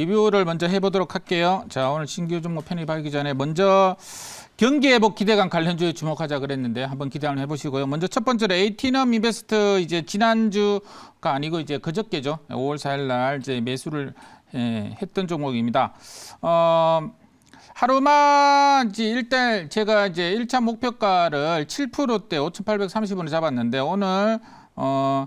리뷰를 먼저 해보도록 할게요. 자, 오늘 신규 종목 편입하기 전에 먼저 경기 회복 기대감 관련주에 주목하자 그랬는데 한번 기대 한번 해보시고요. 먼저 첫 번째로 에이티넘 인베스트 이제 지난주가 아니고 이제 그저께죠. 5월 4일 날 이제 매수를 예, 했던 종목입니다. 어, 하루만 이제 일단 제가 이제 1차 목표가를 7%대 5,830원을 잡았는데 오늘 어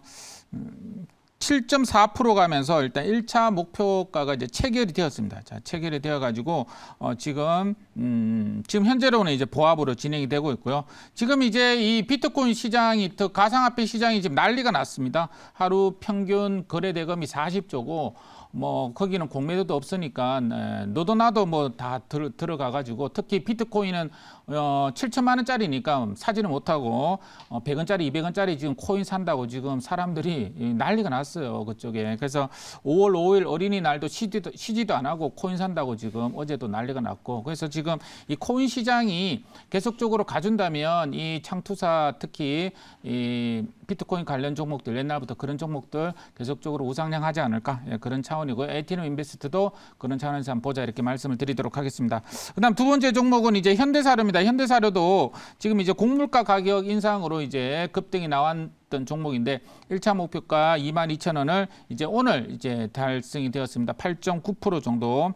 7.4% 가면서 일단 1차 목표가가 이제 체결이 되었습니다. 자, 체결이 되어 가지고 어 지금 음 지금 현재로는 이제 보합으로 진행이 되고 있고요. 지금 이제 이 비트코인 시장이 더 가상화폐 시장이 지금 난리가 났습니다. 하루 평균 거래 대금이 40조고 뭐 거기는 공매도도 없으니까 네, 너도 나도 뭐 다 들어가 가지고 특히 비트코인은 어 7천만 원짜리니까 사지는 못하고 어 100원짜리 200원짜리 지금 코인 산다고 지금 사람들이 이 난리가 났어요 그쪽에. 그래서 5월 5일 어린이날도 쉬지도, 쉬지도 안 하고 코인 산다고 지금 어제도 난리가 났고 그래서 지금 이 코인 시장이 계속적으로 가준다면 이 창투사 특히 이 비트코인 관련 종목들 옛날부터 그런 종목들 계속적으로 우상향 하지 않을까 예, 그런 차원이고 에이티넘 인베스트도 그런 차원에서 한번 보자 이렇게 말씀을 드리도록 하겠습니다. 그다음 두 번째 종목은 이제 현대사료입니다. 현대사료도 지금 이제 곡물가 가격 인상으로 이제 급등이 나왔던 종목인데 1차 목표가 22,000원을 이제 오늘 이제 달성이 되었습니다. 8.9% 정도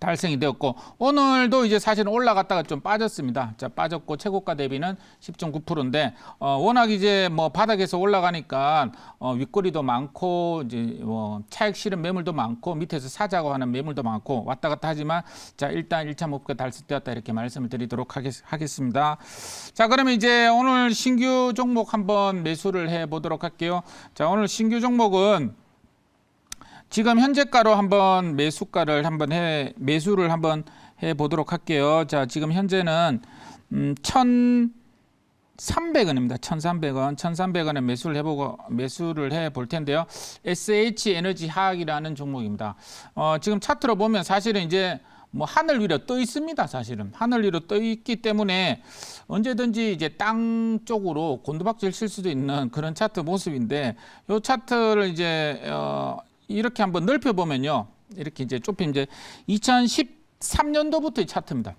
달성이 되었고 오늘도 이제 사실은 올라갔다가 좀 빠졌습니다. 자 빠졌고 최고가 대비는 10.9%인데 어, 워낙 이제 뭐 바닥에서 올라가니까 어, 윗꼬리도 많고 이제 뭐 차익 실현 매물도 많고 밑에서 사자고 하는 매물도 많고 왔다 갔다 하지만 자 일단 1차 목표 달성되었다 이렇게 말씀을 드리도록 하겠, 하겠습니다. 자 그러면 이제 오늘 신규 종목 한번 매수를 해 보도록 할게요. 자 오늘 신규 종목은 지금 현재가로 한번 매수가를 한번 해 매수를 한번 해 보도록 할게요. 자, 지금 현재는 음, 1,300원입니다. 1,300원. 1,300원에 매수를 해 보고 매수를 해 볼 텐데요. SH 에너지 화학이라는 종목입니다. 어, 지금 차트로 보면 사실은 이제 뭐 하늘 위로 떠 있습니다. 사실은 하늘 위로 떠 있기 때문에 언제든지 이제 땅 쪽으로 곤두박질 칠 수도 있는 그런 차트 모습인데 요 차트를 이제 어 이렇게 한번 넓혀 보면요. 이렇게 이제 좁히면 이제 2013년도부터의 차트입니다.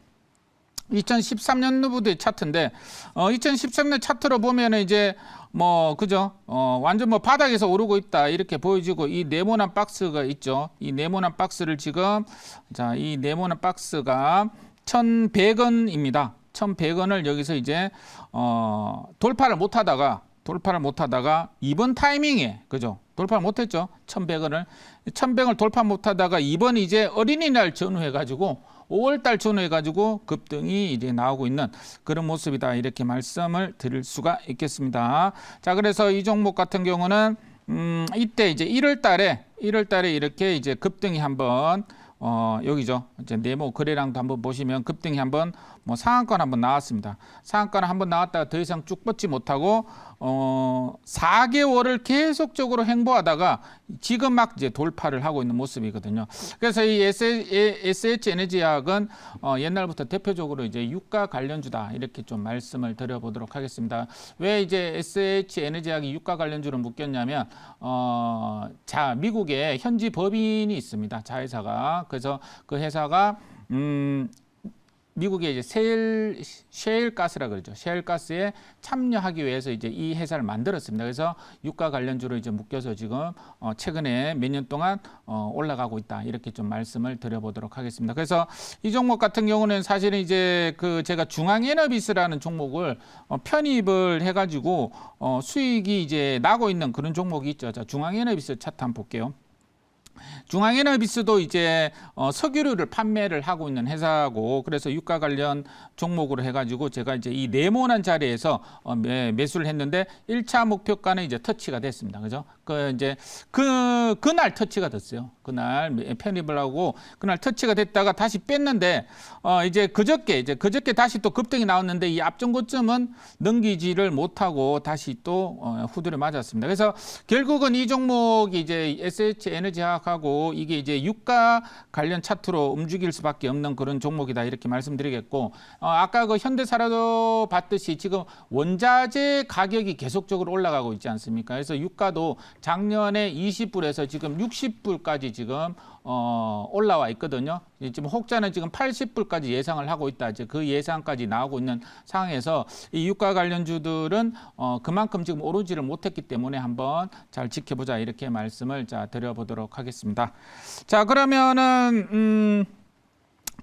2013년도부터의 차트인데 어 2013년 차트로 보면은 이제 뭐 그죠? 어 완전 뭐 바닥에서 오르고 있다 이렇게 보여지고 이 네모난 박스가 있죠. 이 네모난 박스를 지금 자, 이 네모난 박스가 1,100원입니다. 1,100원을 여기서 이제 어 돌파를 못 하다가 돌파를 못 하다가 이번 타이밍에 그죠? 돌파 못했죠. 1,100원을 1,100원을 돌파 못하다가 이번 이제 어린이날 전후해 가지고 5월달 전후해 가지고 급등이 이제 나오고 있는 그런 모습이다 이렇게 말씀을 드릴 수가 있겠습니다. 자 그래서 이 종목 같은 경우는 음 이때 이제 1월달에 1월달에 이렇게 이제 급등이 한번 어, 여기죠. 이제 네모 거래량도 한번 보시면 급등이 한번 뭐 상한권 한번 나왔습니다. 상한권 한번 나왔다가 더 이상 쭉 뻗지 못하고 어, 4개월을 계속적으로 행보하다가 지금 막 이제 돌파를 하고 있는 모습이거든요. 그래서 이 SH 에너지학은 어, 옛날부터 대표적으로 이제 유가 관련주다 이렇게 좀 말씀을 드려보도록 하겠습니다. 왜 이제 SH 에너지학이 유가 관련주를 묶였냐면 어, 자 미국에 현지 법인이 있습니다. 자회사가 그래서 그 회사가 음 미국의 이제 셰일 셰일 가스라 그러죠. 셰일 가스에 참여하기 위해서 이제 이 회사를 만들었습니다. 그래서 유가 관련주로 이제 묶여서 지금 어 최근에 몇 년 동안 어 올라가고 있다. 이렇게 좀 말씀을 드려보도록 하겠습니다. 그래서 이 종목 같은 경우는 사실은 이제 그 제가 중앙에너비스라는 종목을 어 편입을 해가지고 어 수익이 이제 나고 있는 그런 종목이 있죠. 자, 중앙에너비스 차트 한번 볼게요. 중앙에너비스도 이제 어, 석유류를 판매를 하고 있는 회사고 그래서 유가 관련 종목으로 해가지고 제가 이제 이 네모난 자리에서 어, 매, 매수를 했는데 1차 목표가는 이제 터치가 됐습니다. 그죠? 그 이제 그 그날 터치가 됐어요. 그날 편입을 하고 그날 터치가 됐다가 다시 뺐는데 어 이제 그저께 이제 그저께 다시 또 급등이 나왔는데 이 앞전 고점은 넘기지를 못하고 다시 또 어, 후드를 맞았습니다. 그래서 결국은 이 종목이 이제 SH 에너지학하고 이게 이제 유가 관련 차트로 움직일 수밖에 없는 그런 종목이다 이렇게 말씀드리겠고 어 아까 그 현대사라도 봤듯이 지금 원자재 가격이 계속적으로 올라가고 있지 않습니까? 그래서 유가도 작년에 20불에서 지금 60불까지 지금 어, 올라와 있거든요. 이 지금 혹자는 지금 80불까지 예상을 하고 있다. 이제 그 예상까지 나오고 있는 상황에서 이 유가 관련주들은 어, 그만큼 지금 오르지를 못했기 때문에 한번 잘 지켜보자 이렇게 말씀을 자 드려보도록 하겠습니다. 자 그러면은 음.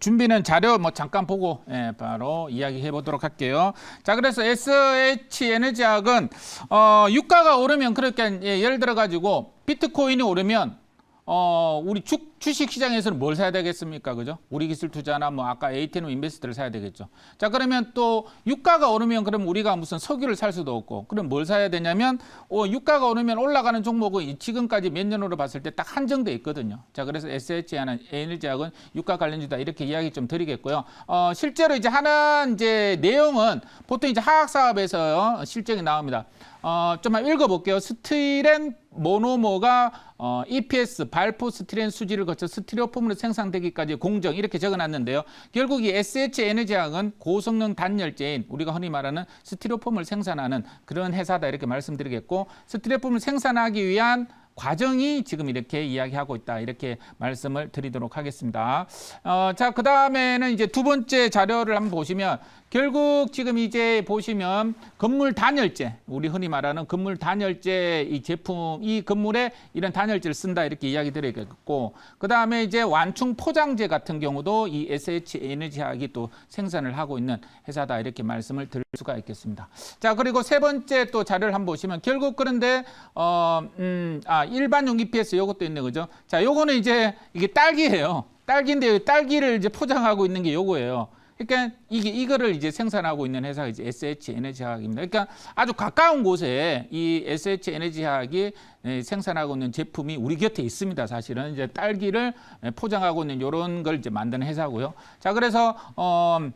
준비는 자료 뭐 잠깐 보고 예, 바로 이야기해 보도록 할게요. 자, 그래서 SH 에너지학은 어, 유가가 오르면 그렇게 예, 예를 들어 가지고 비트코인이 오르면 어, 우리 주, 주식 시장에서는 뭘 사야 되겠습니까? 그죠? 우리 기술 투자나 뭐 아까 에이테노 인베스트를 사야 되겠죠. 자, 그러면 또 유가가 오르면 그럼 우리가 무슨 석유를 살 수도 없고 그럼 뭘 사야 되냐면 어, 유가가 오르면 올라가는 종목은 이 지금까지 몇 년으로 봤을 때 딱 한정돼 있거든요. 자, 그래서 SH하는 에너지학은 유가 관련주다 이렇게 이야기 좀 드리겠고요. 어, 실제로 이제 하는 이제 내용은 보통 이제 화학 사업에서 실적이 나옵니다. 어, 좀만 읽어볼게요. 스티렌 모노모가 어, EPS 발포 스티렌 수지를 거쳐 스티로폼으로 생산되기까지 공정 이렇게 적어놨는데요. 결국 이 SH 에너지학은 고성능 단열재인 우리가 흔히 말하는 스티로폼을 생산하는 그런 회사다 이렇게 말씀드리겠고 스티로폼을 생산하기 위한 과정이 지금 이렇게 이야기하고 있다 이렇게 말씀을 드리도록 하겠습니다. 어, 자, 그 다음에는 이제 두 번째 자료를 한번 보시면 결국 지금 이제 보시면 건물 단열재 우리 흔히 말하는 건물 단열재 이 제품 이 건물에 이런 단열재를 쓴다 이렇게 이야기 드리겠고 그 다음에 이제 완충 포장재 같은 경우도 이 SH 에너지학이 또 생산을 하고 있는 회사다 이렇게 말씀을 드릴 수가 있겠습니다. 자 그리고 세 번째 또 자료를 한번 보시면 결국 그런데 어 음 아 일반 용 EPS 요것도 있네 그죠? 자 요거는 이제 이게 딸기예요. 딸기인데 딸기를 이제 포장하고 있는 게 요거예요. 그러니까 이게 이거를 이제 생산하고 있는 회사가 이제 SH 에너지학입니다. 그러니까 아주 가까운 곳에 이 SH 에너지학이 예, 생산하고 있는 제품이 우리 곁에 있습니다. 사실은 이제 딸기를 예, 포장하고 있는 이런 걸 이제 만드는 회사고요. 자, 그래서 어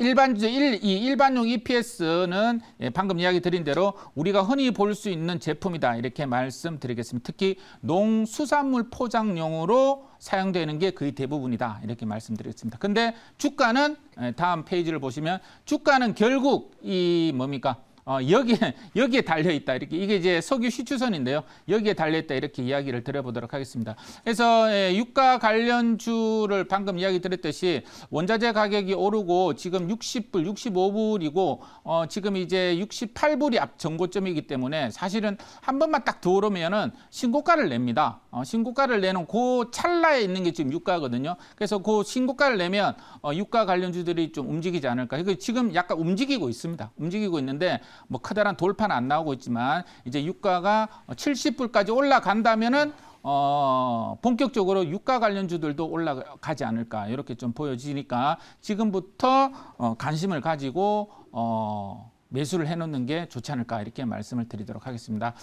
일반 일, 이 일반용 EPS는 예, 방금 이야기 드린 대로 우리가 흔히 볼 수 있는 제품이다 이렇게 말씀드리겠습니다. 특히 농수산물 포장용으로 사용되는 게 거의 대부분이다 이렇게 말씀드리겠습니다. 근데 주가는 예, 다음 페이지를 보시면 주가는 결국 이 뭡니까? 어, 여기에 여기에 달려 있다 이렇게 이게 이제 석유 시추선인데요. 여기에 달려 있다 이렇게 이야기를 드려보도록 하겠습니다. 그래서 예, 유가 관련주를 방금 이야기 드렸듯이 원자재 가격이 오르고 지금 60불, 65불이고 어, 지금 이제 68불이 앞 정고점이기 때문에 사실은 한 번만 딱더 오르면은 신고가를 냅니다. 어, 신고가를 내는 그 찰나에 있는 게 지금 유가거든요. 그래서 그 신고가를 내면 어, 유가 관련주들이 좀 움직이지 않을까. 그러니까 지금 약간 움직이고 있습니다. 움직이고 있는데 뭐 커다란 돌파는 안 나오고 있지만 이제 유가가 70불까지 올라간다면은 어, 본격적으로 유가 관련주들도 올라가지 않을까 이렇게 좀 보여지니까 지금부터 어, 관심을 가지고 어, 매수를 해놓는 게 좋지 않을까 이렇게 말씀을 드리도록 하겠습니다.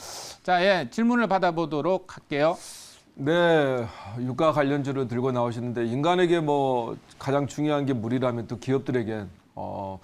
자, 예, 질문을 받아보도록 할게요. 네, 유가 관련주를 들고 나오시는데 인간에게 뭐 가장 중요한 게 물이라면 또 기업들에겐 어,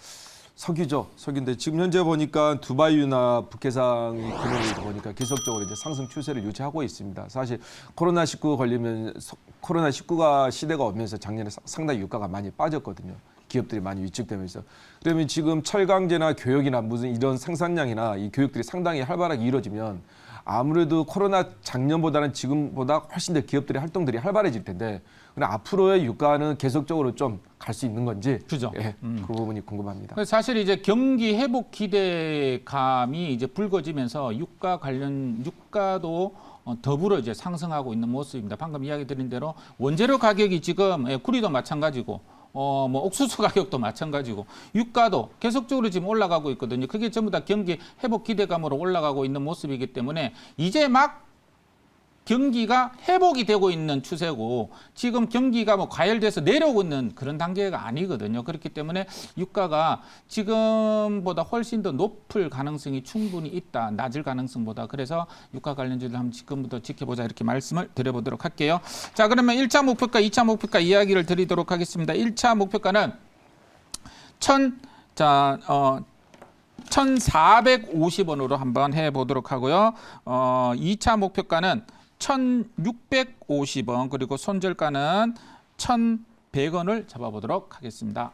석유죠. 석유인데 지금 현재 보니까 두바이유나 북해상이 금액을 보니까 계속적으로 이제 상승 추세를 유지하고 있습니다. 사실 코로나 19 걸리면 서- 코로나 19가 시대가 오면서 작년에 사- 상당히 유가가 많이 빠졌거든요. 기업들이 많이 위축되면서 그러면 지금 철강제나 교육이나 무슨 이런 생산량이나 이 교육들이 상당히 활발하게 이루어지면 아무래도 코로나 작년보다는 지금보다 훨씬 더 기업들의 활동들이 활발해질 텐데 근데 앞으로의 유가는 계속적으로 좀 갈 수 있는 건지 그죠. 예, 그 부분이 궁금합니다. 사실 이제 경기 회복 기대감이 이제 불거지면서 유가 관련 유가도 어, 더불어 이제 상승하고 있는 모습입니다. 방금 이야기 드린 대로 원재료 가격이 지금 예, 구리도 마찬가지고 어, 뭐 옥수수 가격도 마찬가지고 유가도 계속적으로 지금 올라가고 있거든요. 그게 전부 다 경기 회복 기대감으로 올라가고 있는 모습이기 때문에 이제 막 경기가 회복이 되고 있는 추세고 지금 경기가 뭐 과열돼서 내려오고 있는 그런 단계가 아니거든요. 그렇기 때문에 유가가 지금보다 훨씬 더 높을 가능성이 충분히 있다. 낮을 가능성보다. 그래서 유가 관련주를 한번 지금부터 지켜보자 이렇게 말씀을 드려보도록 할게요. 자, 그러면 1차 목표가, 2차 목표가 이야기를 드리도록 하겠습니다. 1차 목표가는 천, 자, 어, 1,450원으로 한번 해 보도록 하고요. 어, 2차 목표가는 1,650원 그리고 손절가는 1,100원을 잡아 보도록 하겠습니다.